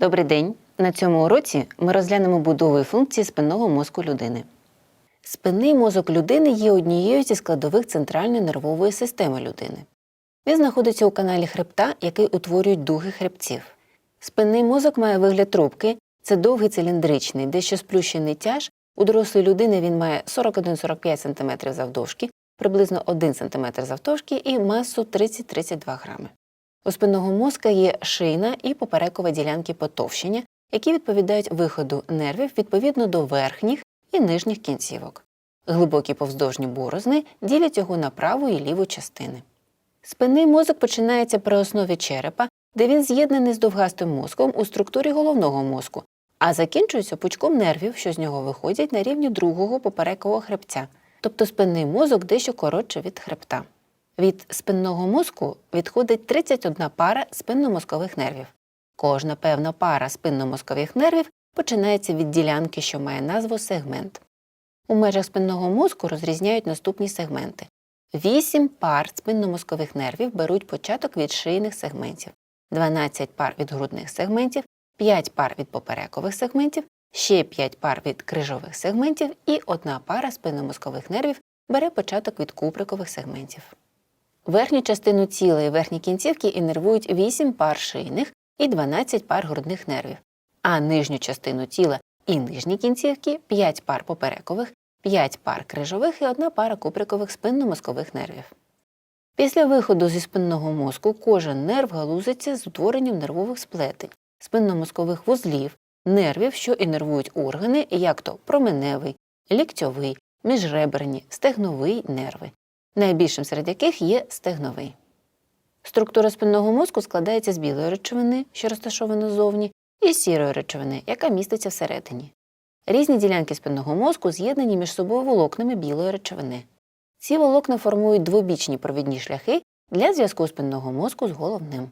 Добрий день! На цьому уроці ми розглянемо будову і функції спинного мозку людини. Спинний мозок людини є однією зі складових центральної нервової системи людини. Він знаходиться у каналі хребта, який утворюють дуги хребців. Спинний мозок має вигляд трубки, це довгий циліндричний, дещо сплющений тяж. У дорослої людини він має 41-45 см завдовжки, приблизно 1 см завдовжки і масу 30-32 грами. У спинного мозка є шийна і поперекова ділянки потовщення, які відповідають виходу нервів відповідно до верхніх і нижніх кінцівок. Глибокі повздовжні борозни ділять його на праву і ліву частини. Спинний мозок починається при основі черепа, де він з'єднаний з довгастим мозком у структурі головного мозку, а закінчується пучком нервів, що з нього виходять на рівні другого поперекового хребця, тобто спинний мозок дещо коротше від хребта. Від спинного мозку відходить 31 пара спинномозкових нервів. Кожна певна пара спинномозкових нервів починається від ділянки, що має назву сегмент. У межах спинного мозку розрізняють наступні сегменти. Вісім пар спинномозкових нервів беруть початок від шийних сегментів, 12 пар від грудних сегментів, 5 пар від поперекових сегментів, ще 5 пар від крижових сегментів і одна пара спинномозкових нервів бере початок від куприкових сегментів. Верхню частину тіла і верхні кінцівки іннервують 8 пар шийних і 12 пар грудних нервів, а нижню частину тіла і нижні кінцівки 5 пар поперекових, 5 пар крижових і одна пара куприкових спинномозкових нервів. Після виходу зі спинного мозку кожен нерв галузиться з утворенням нервових сплетень, спинномозкових вузлів, нервів, що іннервують органи, як то променевий, ліктьовий, міжреберні, стегновий нерви, найбільшим серед яких є стегновий. Структура спинного мозку складається з білої речовини, що розташована ззовні, і сірої речовини, яка міститься всередині. Різні ділянки спинного мозку з'єднані між собою волокнами білої речовини. Ці волокна формують двобічні провідні шляхи для зв'язку спинного мозку з головним.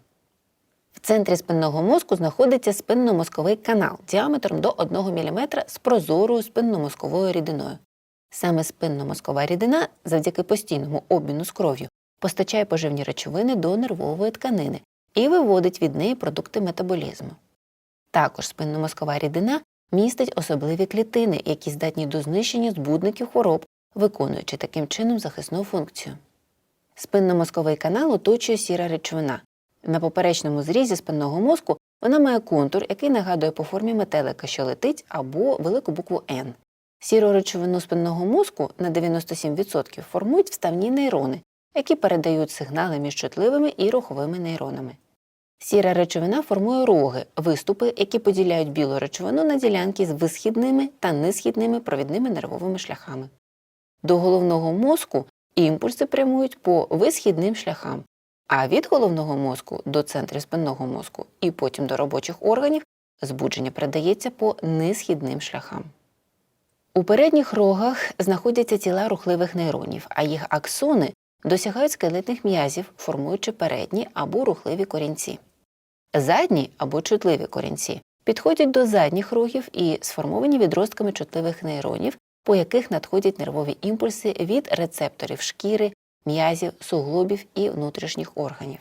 В центрі спинного мозку знаходиться спинномозковий канал діаметром до 1 мм з прозорою спинномозковою рідиною. Саме спинномозкова рідина, завдяки постійному обміну з кров'ю, постачає поживні речовини до нервової тканини і виводить від неї продукти метаболізму. Також спинномозкова рідина містить особливі клітини, які здатні до знищення збудників хвороб, виконуючи таким чином захисну функцію. Спинномозковий канал оточує сіра речовина. На поперечному зрізі спинного мозку вона має контур, який нагадує по формі метелика, що летить, або велику букву N. Сіру речовину спинного мозку на 97% формують вставні нейрони, які передають сигнали між чутливими і руховими нейронами. Сіра речовина формує роги, виступи, які поділяють білу речовину на ділянки з висхідними та несхідними провідними нервовими шляхами. До головного мозку імпульси прямують по висхідним шляхам, а від головного мозку до центрів спинного мозку і потім до робочих органів збудження передається по несхідним шляхам. У передніх рогах знаходяться тіла рухливих нейронів, а їх аксони досягають скелетних м'язів, формуючи передні або рухливі корінці. Задні або чутливі корінці підходять до задніх рогів і сформовані відростками чутливих нейронів, по яких надходять нервові імпульси від рецепторів шкіри, м'язів, суглобів і внутрішніх органів.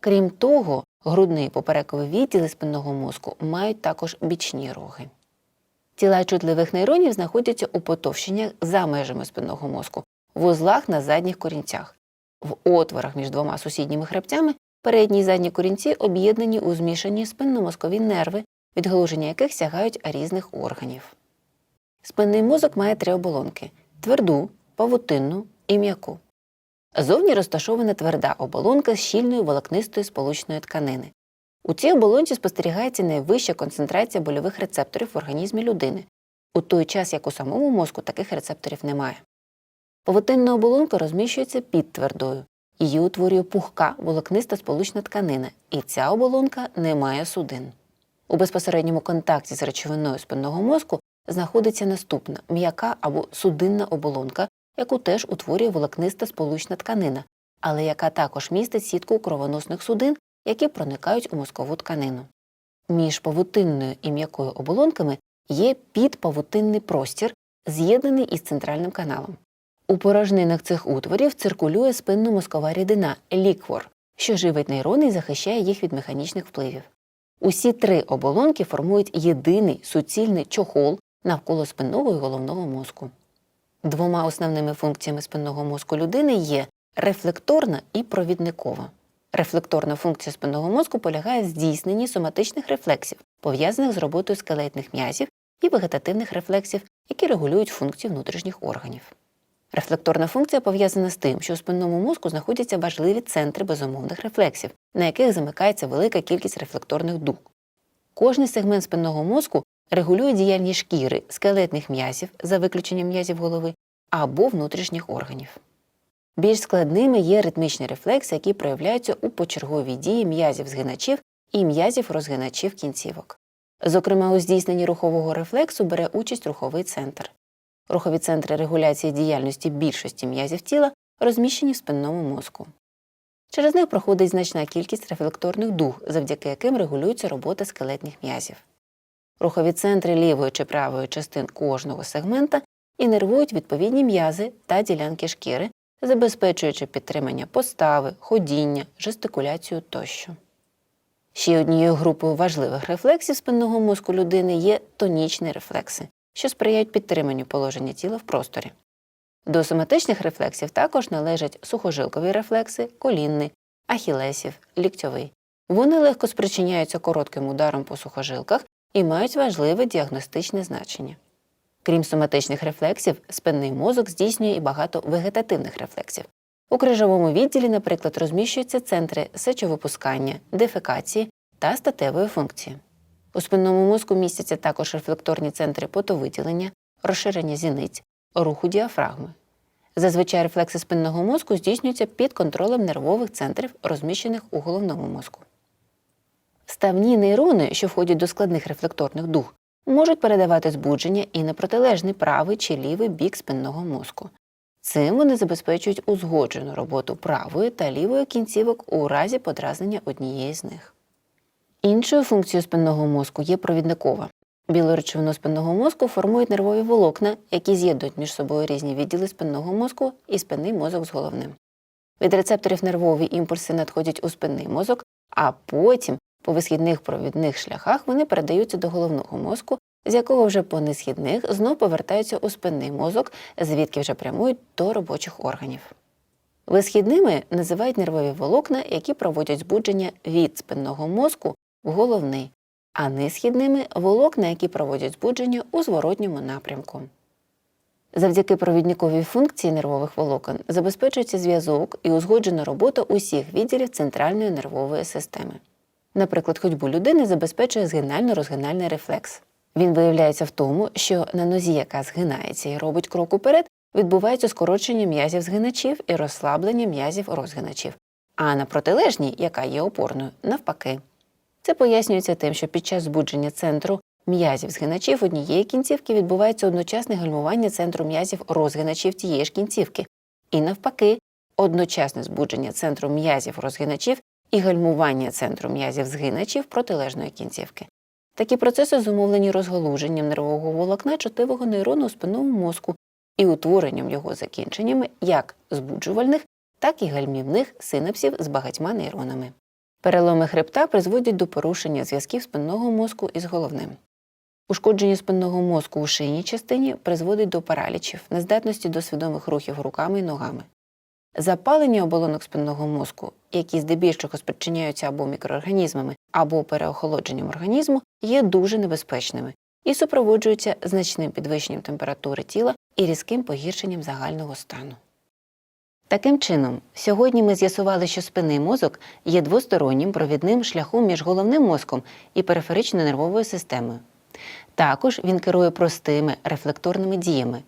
Крім того, грудний поперековий відділи спинного мозку мають також бічні роги. Тіла чутливих нейронів знаходяться у потовщеннях за межами спинного мозку, в узлах на задніх корінцях. В отворах між двома сусідніми хребцями передні і задні корінці об'єднані у змішані спинномозкові нерви, відгалуження яких сягають різних органів. Спинний мозок має три оболонки тверду, павутинну і м'яку. Зовні розташована тверда оболонка з щільною волокнистої сполучної тканини. У цій оболонці спостерігається найвища концентрація больових рецепторів в організмі людини, у той час як у самому мозку таких рецепторів немає. Павутинна оболонка розміщується під твердою. Її утворює пухка волокниста сполучна тканина, і ця оболонка не має судин. У безпосередньому контакті з речовиною спинного мозку знаходиться наступна м'яка або судинна оболонка, яку теж утворює волокниста сполучна тканина, але яка також містить сітку кровоносних судин, які проникають у мозкову тканину. Між павутинною і м'якою оболонками є підпавутинний простір, з'єднаний із центральним каналом. У порожнинах цих утворів циркулює спинно-мозкова рідина ліквор, що живить нейрони і захищає їх від механічних впливів. Усі три оболонки формують єдиний суцільний чохол навколо спинного і головного мозку. Двома основними функціями спинного мозку людини є рефлекторна і провідникова. Рефлекторна функція спинного мозку полягає в здійсненні соматичних рефлексів, пов'язаних з роботою скелетних м'язів і вегетативних рефлексів, які регулюють функцію внутрішніх органів. Рефлекторна функція пов'язана з тим, що у спинному мозку знаходяться важливі центри безумовних рефлексів, на яких замикається велика кількість рефлекторних дуг. Кожний сегмент спинного мозку регулює діяльність шкіри, скелетних м'язів за виключенням м'язів голови або внутрішніх органів. Більш складними є ритмічні рефлекси, які проявляються у почерговій дії м'язів згиначів і м'язів розгиначів кінцівок. Зокрема, у здійсненні рухового рефлексу бере участь руховий центр. Рухові центри регуляції діяльності більшості м'язів тіла розміщені в спинному мозку. Через них проходить значна кількість рефлекторних дуг, завдяки яким регулюється робота скелетних м'язів. Рухові центри лівої чи правої частин кожного сегмента інервують відповідні м'язи та ділянки шкіри, забезпечуючи підтримання постави, ходіння, жестикуляцію тощо. Ще однією групою важливих рефлексів спинного мозку людини є тонічні рефлекси, що сприяють підтриманню положення тіла в просторі. До соматичних рефлексів також належать сухожилкові рефлекси, колінний, ахілесів, ліктьовий. Вони легко спричиняються коротким ударом по сухожилках і мають важливе діагностичне значення. Крім соматичних рефлексів, спинний мозок здійснює і багато вегетативних рефлексів. У крижовому відділі, наприклад, розміщуються центри сечовипускання, дефекації та статевої функції. У спинному мозку містяться також рефлекторні центри потовиділення, розширення зіниць, руху діафрагми. Зазвичай рефлекси спинного мозку здійснюються під контролем нервових центрів, розміщених у головному мозку. Ставні нейрони, що входять до складних рефлекторних дуг, можуть передавати збудження і на протилежний правий чи лівий бік спинного мозку. Цим вони забезпечують узгоджену роботу правої та лівої кінцівок у разі подразнення однієї з них. Іншою функцією спинного мозку є провідникова. Білу речовину спинного мозку формують нервові волокна, які з'єднують між собою різні відділи спинного мозку і спинний мозок з головним. Від рецепторів нервові імпульси надходять у спинний мозок, а потім по висхідних провідних шляхах вони передаються до головного мозку, з якого вже по несхідних знов повертаються у спинний мозок, звідки вже прямують до робочих органів. Висхідними називають нервові волокна, які проводять збудження від спинного мозку в головний, а несхідними волокна, які проводять збудження у зворотньому напрямку. Завдяки провідниковій функції нервових волокон забезпечується зв'язок і узгоджена робота усіх відділів центральної нервової системи. Наприклад, ходьбу людини забезпечує згинально-розгинальний рефлекс. Він виявляється в тому, що на нозі, яка згинається і робить крок уперед, відбувається скорочення м'язів згиначів і розслаблення м'язів розгиначів, а на протилежній, яка є опорною, навпаки. Це пояснюється тим, що під час збудження центру м'язів згиначів однієї кінцівки відбувається одночасне гальмування центру м'язів розгиначів тієї ж кінцівки, і навпаки, одночасне збудження центру м'язів розгиначів і гальмування центру м'язів згиначів протилежної кінцівки. Такі процеси зумовлені розгалуженням нервового волокна чутливого нейрону у спинному мозку і утворенням його закінченнями як збуджувальних, так і гальмівних синапсів з багатьма нейронами. Переломи хребта призводять до порушення зв'язків спинного мозку із головним. Ушкодження спинного мозку у шийній частині призводить до паралічів, нездатності до свідомих рухів руками і ногами. Запалення оболонок спинного мозку, які здебільшого спричиняються або мікроорганізмами, або переохолодженням організму, є дуже небезпечними і супроводжуються значним підвищенням температури тіла і різким погіршенням загального стану. Таким чином, сьогодні ми з'ясували, що спинний мозок є двостороннім провідним шляхом між головним мозком і периферичною нервовою системою. Також він керує простими рефлекторними діями.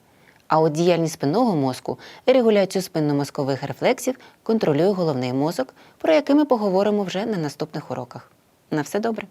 А от діяльність спинного мозку і регуляцію спинномозкових рефлексів контролює головний мозок, про який ми поговоримо вже на наступних уроках. На все добре!